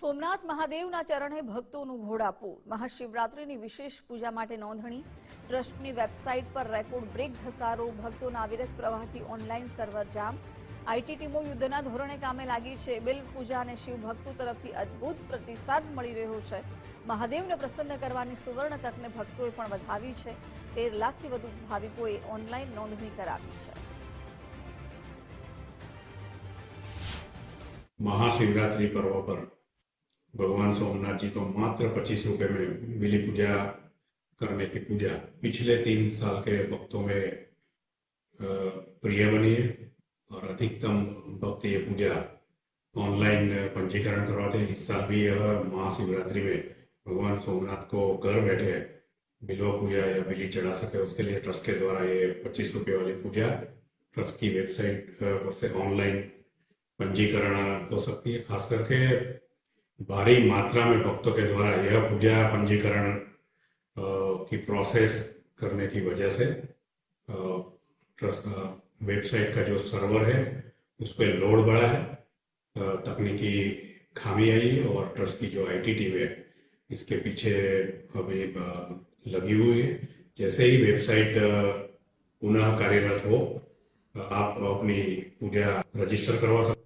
સોમનાથ મહાદેવના ચરણે ભક્તોનું ઘોડાપૂર મહાશિવરાત્રિની વિશેષ પૂજા માટે નોંધણી. ટ્રસ્ટની વેબસાઇટ પર રેકોર્ડ બ્રેક ધસારો. ભક્તોના અવિરત પ્રવાહથી ઓનલાઈન સર્વર જામ. આઈટી ટીમો યુદ્ધના ધોરણે કામે લાગી છે. બિલ, પૂજા અને શિવ ભક્તો તરફથી અદ્ભુત પ્રતિસાદ મળી રહ્યો છે. મહાદેવને પ્રસન્ન કરવાની સુવર્ણ તકને ભક્તોએ પણ વધાવી છે. તેર લાખથી વધુ ભાવિકોએ ઓનલાઈન નોંધણી કરાવી છે. મહાશિવરાત્રિ પર્વ પર भगवान सोमनाथ जी को मात्र पच्चीस रुपए में मिली पूजा, करने की पूजा। पिछले तीन साल के भक्तों में प्रिय बनी है और अधिकतम भक्त ये पूजा ऑनलाइन पंजीकरण करवाते हैं। इस साल भी यह महाशिवरात्रि में भगवान सोमनाथ को घर बैठे बिल्व पूजा या बिली चढ़ा सके, उसके लिए ट्रस्ट के द्वारा ये पच्चीस रुपये वाली पूजा ट्रस्ट की वेबसाइट से ऑनलाइन पंजीकरण हो सकती है। खास करके भारी मात्रा में भक्तों के द्वारा यह पूजा पंजीकरण की प्रोसेस करने की वजह से वेबसाइट का जो सर्वर है, उस पर लोड बढ़ा है। तकनीकी खामी आई है और ट्रस्ट की जो आईटी टीम है, इसके पीछे अभी लगी हुई है। जैसे ही वेबसाइट पुनः कार्यरत हो, आप अपनी पूजा रजिस्टर करवा सकते